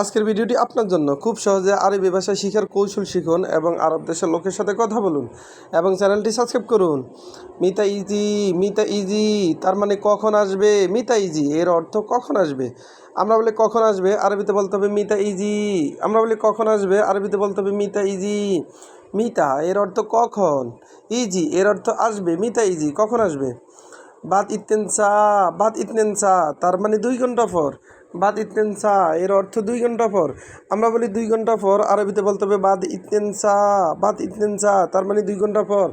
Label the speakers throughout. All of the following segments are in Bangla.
Speaker 1: আজকের ভিডিওটি আপনার জন্য। খুব সহজে আরবি ভাষা শিখার কৌশল শিখুন এবং আরব দেশের লোকের সাথে কথা বলুন এবং চ্যানেলটি সাবস্ক্রাইব করুন। মিতা ইজি মিতা ইজি, তার মানে কখন আসবে? মিতা ইজি, এর অর্থ কখন আসবে? আমরা বলি কখন আসবে? আরবিতে বলতে হবে মিতা ইজি। আমরা বলি কখন আসবে? আরবিতে বলতে হবে মিতা ইজি। মিতা, এর অর্থ কখন? ইজি, এর অর্থ আসবে। মিতা ইজি, কখন আসবে? বাদ ইতেন চা বাদ ইতনেন চা তার মানে দুই ঘণ্টা পর। বাদ ইতনেন চা এর অর্থ দুই ঘণ্টা পর। আমরা বলি দুই ঘণ্টা পর, আরবিতে বলতে হবে বাদ ইতনেন চা বাদ ইতনেন চা তার মানে দুই ঘণ্টা পর।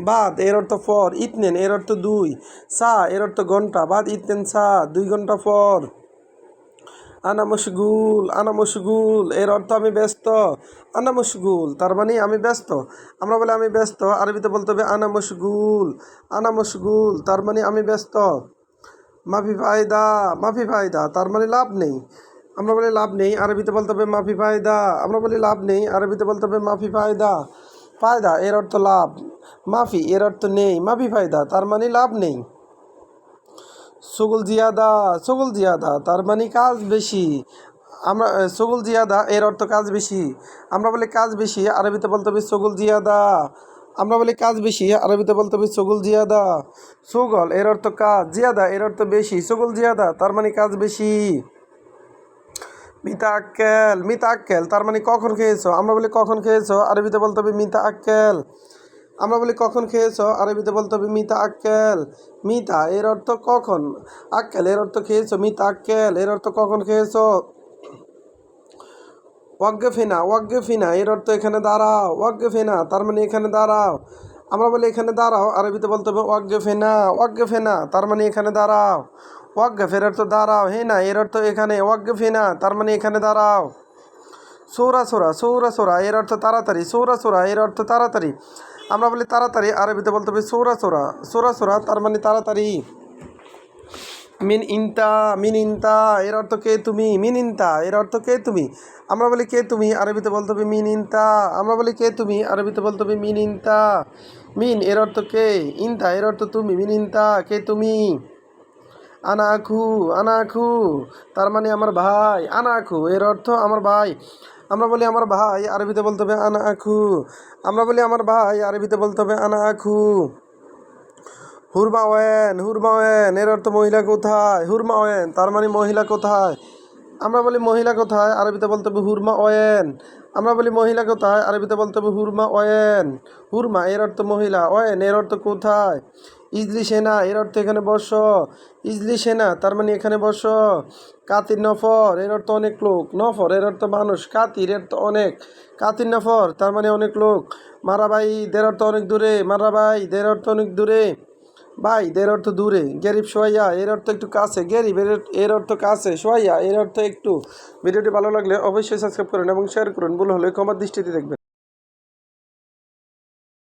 Speaker 1: বাদ, এর অর্থ পর, ইতনেন, এর অর্থ দুই। চা এর অর্থ ঘণ্টা, বাদ ইতনেন চা দুই ঘণ্টা পর। আনা মশগুল আনা মশগুল, এর অর্থ আমি ব্যস্ত। আনা মশগুল, তার মানে আমি ব্যস্ত। আমরা বলি আমি ব্যস্ত, আরবিতে বলতে হবে আনা মশগুল। আনা মশগুল, তার মানে আমি ব্যস্ত। মাফি ফায়দা মাফি ফায়দা, তার মানে লাভ নেই। আমরা বলি লাভ নেই, আরবিতে বলতে হবে মাফি ফায়দা। আমরা বলি লাভ নেই, আরবিতে বলতে হবে মাফি ফায়দা। ফায়দা, এর অর্থ লাভ। মাফি, এর অর্থ নেই, মাফি ফায়দা, তার মানে লাভ নেই। সগুল জিয়াদা সগুল জিয়াদা, তার মানে কাজ বেশি। আমরা সগুল জিয়াদা, এর অর্থ কাজ বেশি। আমরা বলি কাজ বেশি, আরবিতে বলতে হবে সগুল জিয়াদা। আমরা বলি কাজ বেশি, আরবিতে বলতে হবে সগুল জিয়াদা। সগল, এর অর্থ কাজ। জিয়াদা, এর অর্থ বেশি। সগুল জিয়াদা, তার মানে কাজ বেশি। মিতা আক্কেল মিতা আক্কেল তার মানে কখন খেয়েছো? আমরা বলি কখন খেয়েছো? আরবিতে বলতে হবে মিতা আক্কেল আমরা বলি কখন খেয়েছো? আরবিতে বলতে হবে মিতা আক্কেল মিতা, এর অর্থ কখন? আক্কেল, এর অর্থ খেয়েছো? মিতা আক্কেল এর অর্থ কখন খেয়েছো? ওয়াগ্গে ফেনা এর অর্থ এখানে দাঁড়াও। ওয়াগ্গে ফেনা তার মানে এখানে দাঁড়াও। আমরা বলি এখানে দাঁড়াও, আরবিতে বলতে হবে ওয়াগ্গে ফেনা তার মানে এখানে দাঁড়াও। ওয়াগ্গে ফের অর্থ দাঁড়াও হে না, এর অর্থ এখানে ওয়াগ্গে ফেনা তার মানে এখানে দাঁড়াও। সৌরা, সোরা সৌরা, সোরা, এর অর্থ তাড়াতাড়ি, সৌরা, সোরা, এর অর্থ তাড়াতাড়ি। আমরা বলি তাড়াতাড়ি, আরবিতে বলতে হবে সৌরা, সোরা সৌরা, সোরা, তার মানে তাড়াতাড়ি। মিন ইনতা মিন ইনতা, এর অর্থ কে তুমি? মিন ইনতা, এর অর্থ কে তুমি? আমরা বলি কে তুমি? আরবিতে বলতে হবে মিন ইনতা। আমরা বলি কে তুমি? আরবিতে বলতে হবে মিন ইনতা। মিন, এর অর্থ কে? ইনতা, এর অর্থ তুমি। মিন ইনতা, কে তুমি? আনা আখু আনা আখু তার মানে আমার ভাই। আনাখু, এর অর্থ আমার ভাই। আমরা বলি আমার ভাই, আরবিতে বলতে হবে আনা আখু আমরা বলি আমার ভাই, আরবিতে বলতে হবে আনা আখু হুরমা ওয়েন হুরমা ওয়েন, এর অর্থ মহিলা কোথায়? হুরমা ওয়েন, তার মানে মহিলা কোথায়? আমরা বলি মহিলা কোথায়, আরবিতে বলতে হবে হুরমা ওয়েন। আমরা বলি মহিলা কোথায়, আরবিতে বলতে হবে হুরমা ওয়েন। হুরমা, এর অর্থ মহিলা। ওয়েন, এর অর্থ কোথায়? ইজলি সেনা, এর অর্থ এখানে বস। ইজলি সেনা, তার মানে এখানে বস। কাতির নফর, এর অর্থ অনেক লোক। নফর, এর অর্থ মানুষ। কাতির, এর তো অনেক। কাতির নফর, তার মানে অনেক লোক। মারাবাই দের অর্থ অনেক দূরে। মারাবাই দের অর্থ অনেক দূরে। ভাই, এর অর্থ দূরে। গেরিব সোয়াইয়া এর অর্থ একটু কাছে। গেরিব, এর এর অর্থ কাছে। সোয়াইয়া এর অর্থ একটু। ভিডিওটি ভালো লাগলে অবশ্যই সাবস্ক্রাইব করুন এবং শেয়ার করুন। ভুল হলে ক্ষমার দৃষ্টিতে দেখবেন।